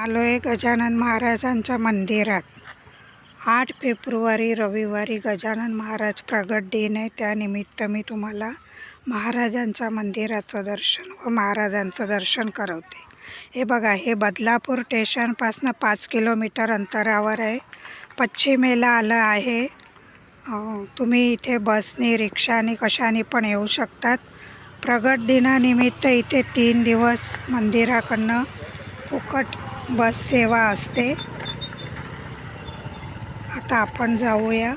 आलो आहे गजानन महाराजांच्या मंदिरात. आठ फेब्रुवारी रविवारी गजानन महाराज प्रगट दिन आहे. त्यानिमित्त मी तुम्हाला महाराजांच्या मंदिराचं दर्शन व महाराजांचं दर्शन करवते. हे बघा हे बदलापूर स्टेशनपासनं पाच किलोमीटर अंतरावर आहे. पश्चिमेला आलं आहे. तुम्ही इथे बसनी रिक्षाने कशाने पण येऊ शकतात. प्रगट दिनानिमित्त इथे तीन दिवस मंदिराकडनं फुकट बस सेवा असते. आता आपण जाऊया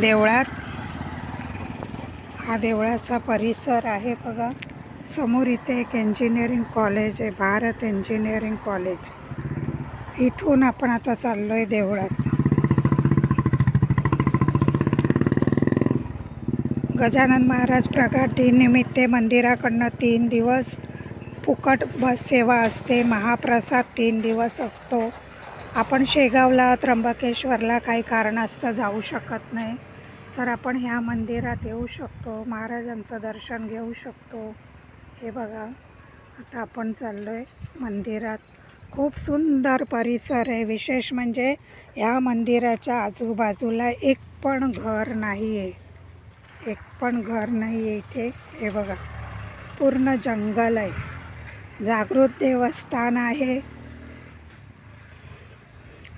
देवळात. हा देवळाचा परिसर आहे बघा. समोर इथे एक इंजिनिअरिंग कॉलेज आहे भारत इंजिनिअरिंग कॉलेज इथून आपण आता चाललो आहे देवळात. गजानन महाराज प्रगट दिननिमित्त मंदिराकडनं तीन दिवस फुकट बस सेवा असते. महाप्रसाद तीन दिवस असतो. आपण शेगावला त्र्यंबकेश्वरला काही कारणास्तव जाऊ शकत नाही. तर आपण ह्या मंदिरात येऊ शकतो. महाराजांचं दर्शन घेऊ शकतो. हे बघा. आता आपण चाललो आहे मंदिरात. खूप सुंदर परिसर आहे. विशेष म्हणजे ह्या मंदिराच्या आजूबाजूला एक पण घर नाही आहे एक पण घर नाही आहे इथे. हे बघा. पूर्ण जंगल आहे. जागृत देवस्थान आहे.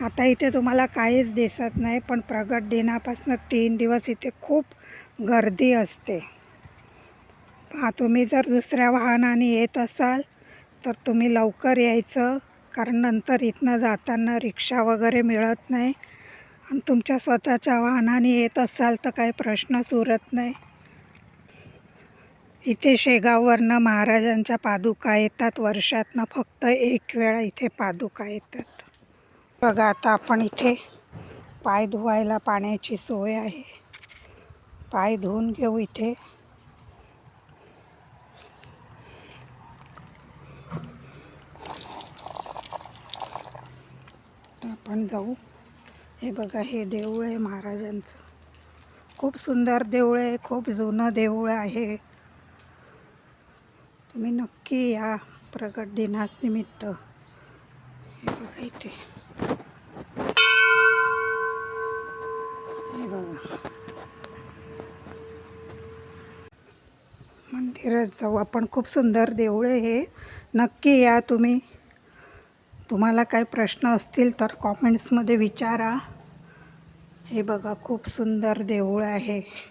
आता इथे तुम्हाला काहीच दिसत नाही पण प्रगट दिनापासून तीन दिवस इथे खूप गर्दी असते. हा तुम्ही जर दुसऱ्या वाहनाने येत असाल तर तुम्ही लवकर यायचं कारण नंतर इथनं जाताना रिक्षा वगैरे मिळत नाही. आणि तुमच्या स्वतःच्या वाहनाने येत असाल तर काही प्रश्नच उरत नाही. इथे शेगाववरनं महाराजांच्या पादुका येतात. वर्षातनं फक्त एक वेळा इथे पादुका येतात. बघा आता आपण इथे पाय धुवायला पाण्याची सोय आहे. पाय धुवून घेऊ इथे. आपण जाऊ. हे बघा हे देऊळ आहे महाराजांचं. खूप सुंदर देऊळ आहे खूप जुनं देऊळ आहे. तुम्ही नक्की या प्रगट दिनानिमित्त हे बघा इथे. हे बघा. मंदिरात जाऊ आपण खूप सुंदर देऊळ आहे हे. नक्की या तुम्ही. तुम्हाला काही प्रश्न असतील तर कॉमेंट्समध्ये विचारा. हे बघा खूप सुंदर देऊळ आहे.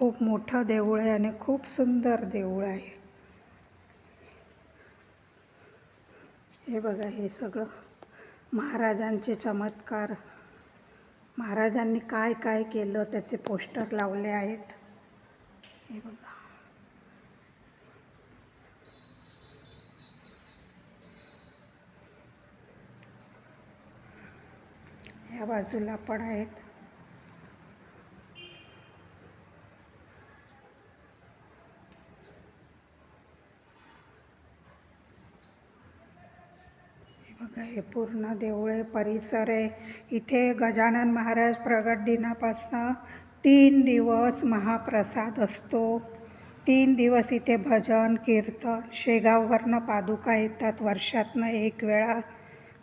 खूप मोठं देऊळ आहे आणि खूप सुंदर देऊळ आहे. हे बघा हे सगळं महाराजांचे चमत्कार. महाराजांनी काय काय केलं त्याचे पोस्टर लावले आहेत. हे बघा. ह्या बाजूला पण आहेत. बघा हे पूर्ण देऊळ आहे परिसर आहे. इथे गजानन महाराज प्रगट दिनापासनं तीन दिवस महाप्रसाद असतो. तीन दिवस इथे भजन कीर्तन शेगाववरनं पादुका येतात वर्षातनं एक वेळा.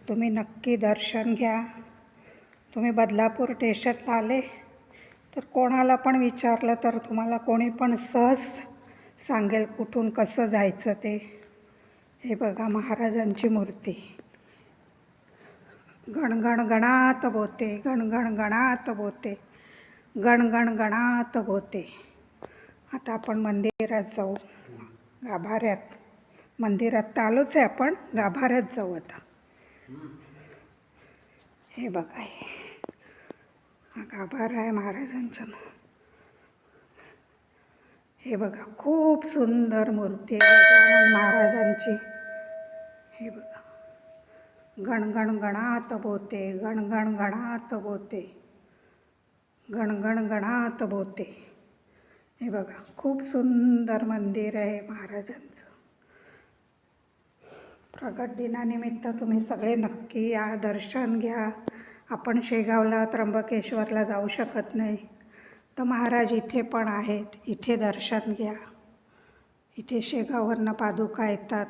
तुम्ही नक्की दर्शन घ्या. तुम्ही बदलापूर स्टेशनला आले तर कोणाला पण विचारलं तर तुम्हाला कोणी पण सहज सांगेल कुठून कसं जायचं ते. हे बघा महाराजांची मूर्ती. गणगण गणात बोते गणगण गणात बोते गणगण गणात बोते. आता आपण मंदिरात जाऊ. गाभाऱ्यात. मंदिरात तर आलोच आहे आपण. गाभाऱ्यात जाऊ आता. हे बघा हे. हा गाभारा आहे महाराजांच्या हे बघा खूप सुंदर मूर्ती आहे. गजानन महाराजांची. हे बघा. गणगण गणात बोते गणगण गणात बोते गणगण गणात बोते. हे बघा खूप सुंदर मंदिर आहे महाराजांचं. प्रगट दिनानिमित्त तुम्ही सगळे नक्की या दर्शन घ्या. आपण शेगावला त्र्यंबकेश्वरला जाऊ शकत नाही. तर महाराज इथे पण आहेत इथे दर्शन घ्या. इथे शेगाववरनं पादुका येतात.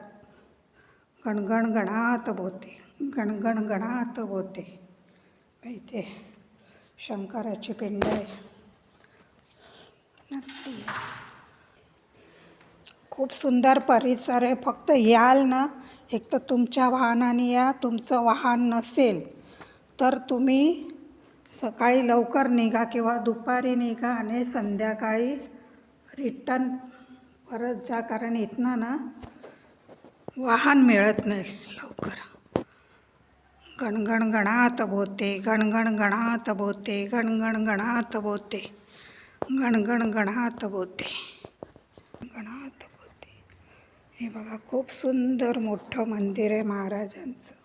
गणगण गणात बोते. गणगणगणात होते. इथे शंकराची पिंड. आहे आहे. खूप सुंदर परिसर आहे. फक्त याल ना एक तर तुमच्या वाहनाने या तुमचं वाहन नसेल तर तुम्ही सकाळी लवकर निघा किंवा दुपारी निघा आणि संध्याकाळी रिटर्न परत जा. कारण इथनं ना वाहन मिळत नाही लवकर. गणगण गणात बोते गणगण गणात बोते गणगण गणात बोते गणगण गणात बोते गणात बोते. हे बघा खूप सुंदर मोठं मंदिर आहे महाराजांचं.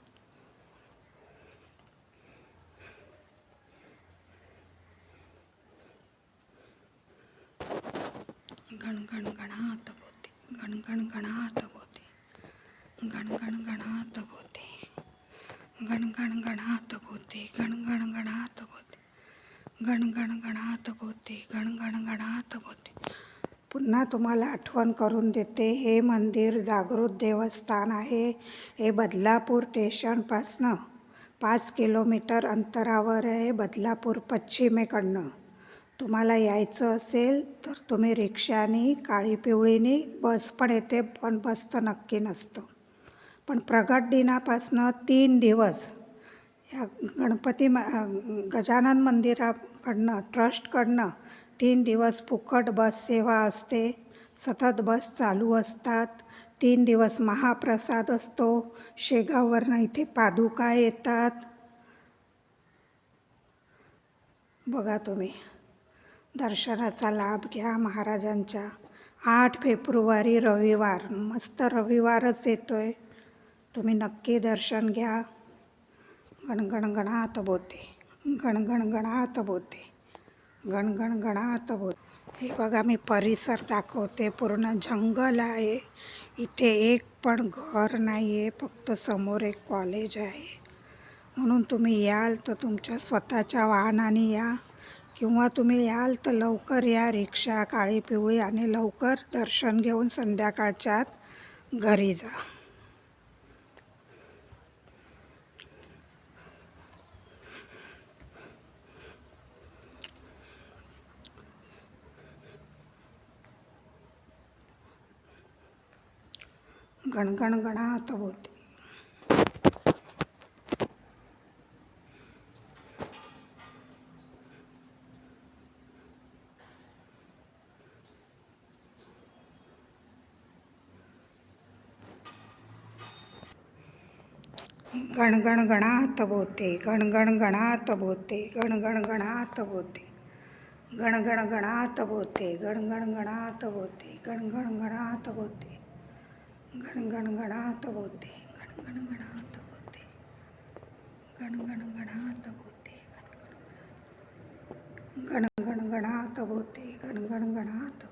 गणगण गणात बोते गणगण गणात बोते गणगण गणात बोते गणगण गणात बोते गणगण गणात बोते गणगण गणात बोते गणगण गणात बोते पुन्हा तुम्हाला आठवण करून देते हे मंदिर जागृत देवस्थान आहे. हे बदलापूर स्टेशनपासनं पाच किलोमीटर अंतरावर आहे बदलापूर पश्चिमेकडनं. तुम्हाला यायचं असेल तर तुम्ही रिक्षानी काळी पिवळीनी बस पण येते पण बसचं नक्की नसतं. पण प्रगट दिनापासनं तीन दिवस ह्या गणपती म गजानन मंदिराकडनं ट्रस्टकडनं तीन दिवस फुकट बस सेवा असते सतत बस चालू असतात तीन दिवस महाप्रसाद असतो शेगाववरनं इथे पादुका येतात. बघा तुम्ही दर्शनाचा लाभ घ्या महाराजांच्या. आठ फेब्रुवारी रविवार मस्त रविवारच येतो आहे तुम्ही नक्की दर्शन घ्या. गणगणगणात बोते गणगणगणात बोते गणगणगणात बोते हे बघा मी परिसर दाखवते. पूर्ण जंगल आहे. इथे एक पण घर नाही आहे फक्त समोर एक कॉलेज आहे. म्हणून तुम्ही याल तर तुमच्या स्वतःच्या वाहनाने या. किंवा तुम्ही याल तर लवकर या रिक्षा काळी पिवळी आणि लवकर दर्शन घेऊन संध्याकाळच्या घरी जा. गणगणगणात होते गणगणगणात बोते गणगणगणात बोते गणगणगणात बोते गणगणगणात बोते गणगणगणात बोते गणगणगणात बोलते गणगणगणात होते गणगणगणात होते. गणगणगणात होते गणगणगणात. होते गणगणगणात